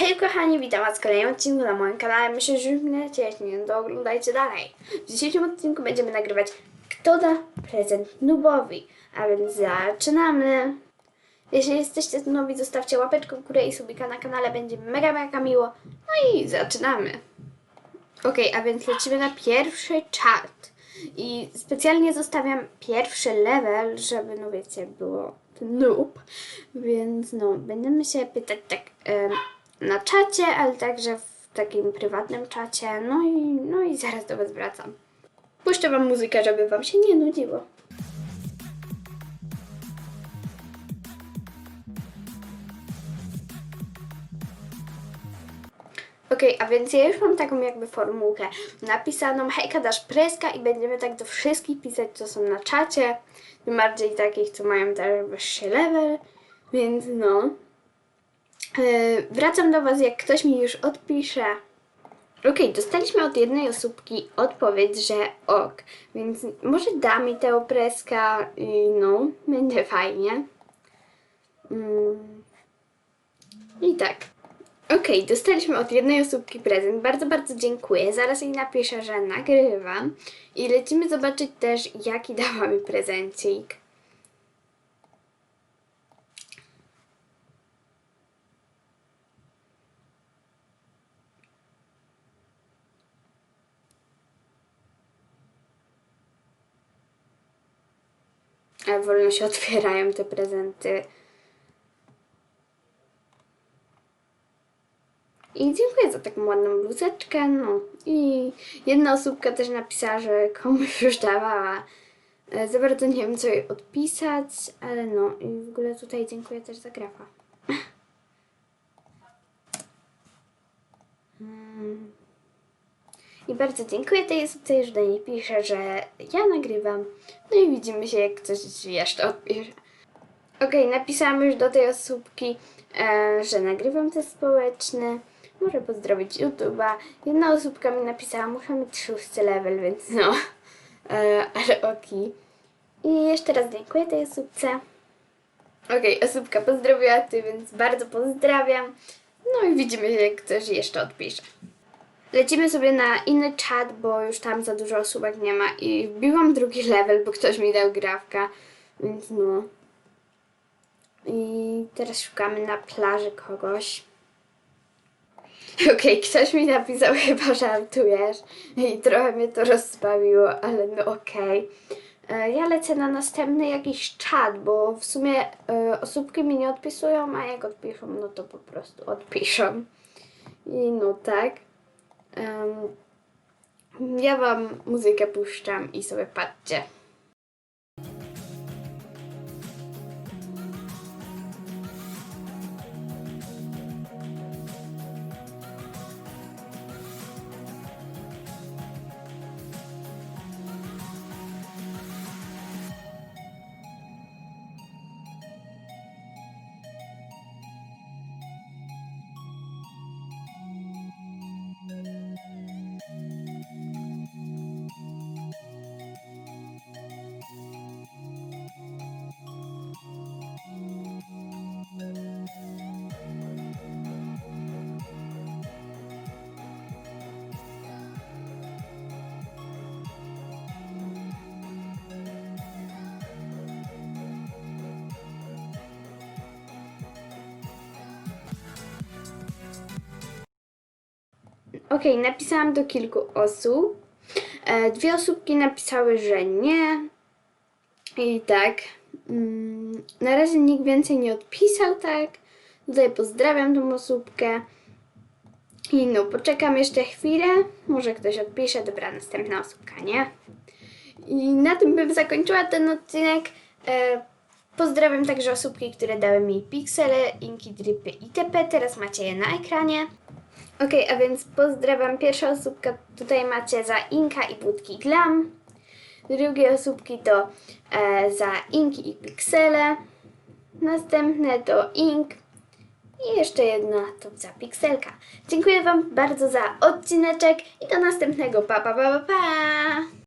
Hej kochani, witam was w kolejnym odcinku na moim kanale. Myślę, że już mnie nie to oglądajcie dalej. W dzisiejszym odcinku będziemy nagrywać Kto da prezent Nubowi. A więc zaczynamy. Jeśli jesteście nowi, zostawcie łapeczkę w górę i subika na kanale, będzie mega, mega miło. No i zaczynamy. Okej, a więc lecimy na pierwszy chart. I specjalnie zostawiam pierwszy level, żeby, no wiecie, było noob. Więc no, będziemy się pytać tak na czacie, ale także w takim prywatnym czacie. No i, no i zaraz do Was wracam. Puszczę Wam muzykę, żeby Wam się nie nudziło. Okej, a więc ja już mam taką jakby formułkę napisaną, hejka dasz preska i będziemy tak do wszystkich pisać, co są na czacie, tym bardziej takich, co mają też wyższy level, więc no. Yy, wracam do Was, jak ktoś mi już odpisze. Okej, dostaliśmy od jednej osóbki odpowiedź, że ok, więc może da mi tę opreska i no, będzie fajnie. Mm. I tak. Okej, dostaliśmy od jednej osóbki prezent. Bardzo, bardzo dziękuję. Zaraz jej napiszę, że nagrywam. I lecimy zobaczyć też, jaki dała mi prezencik. Wolno się otwierają te prezenty. I dziękuję za taką ładną bluzeczkę, no. I jedna osóbka też napisała, że komuś już dawała. E, Za bardzo nie wiem, co jej odpisać, ale no. I w ogóle tutaj dziękuję też za grafa. Mm. I bardzo dziękuję tej osobce, już do niej piszę, że ja nagrywam. No i widzimy się, jak ktoś jeszcze odpisze. Okej, napisałam już do tej osóbki, e, że nagrywam test społeczny. Może pozdrowić YouTube'a. Jedna osóbka mi napisała, muszę mieć szósty level, więc no. E, ale oki. I jeszcze raz dziękuję tej osóbce. Okej, osóbka pozdrowiła ty, więc bardzo pozdrawiam. No i widzimy się, jak ktoś jeszcze odpisze. Lecimy sobie na inny czat, bo już tam za dużo osóbek nie ma i wbiłam drugi level, bo ktoś mi dał grawka, więc no. I teraz szukamy na plaży kogoś. Okej, ktoś mi napisał, chyba żartujesz i trochę mnie to rozbawiło, ale no okej. E, Ja lecę na następny jakiś czat, bo w sumie e, osóbki mi nie odpisują, a jak odpiszą, no to po prostu odpiszą. I no tak. Em, ja wam muzykę puszczam i sobie patrzcie. Okej, napisałam do kilku osób. E, dwie osóbki napisały, że nie. I tak. Mm, na razie nikt więcej nie odpisał, tak. Tutaj pozdrawiam tą osóbkę. I no, poczekam jeszcze chwilę. Może ktoś odpisze. Dobra, następna osóbka, nie? I na tym bym zakończyła ten odcinek. E, pozdrawiam także osóbki, które dały mi piksele, inki, dripy itp. Teraz macie je na ekranie. Okej, a więc pozdrawiam. Pierwsza osóbka tutaj macie za Inka i Budki Glam. Drugie osóbki to e, za Inki i Pixele. Następne to Ink. I jeszcze jedna to za Pixelka. Dziękuję Wam bardzo za odcineczek i do następnego. Pa, pa, pa, pa, pa.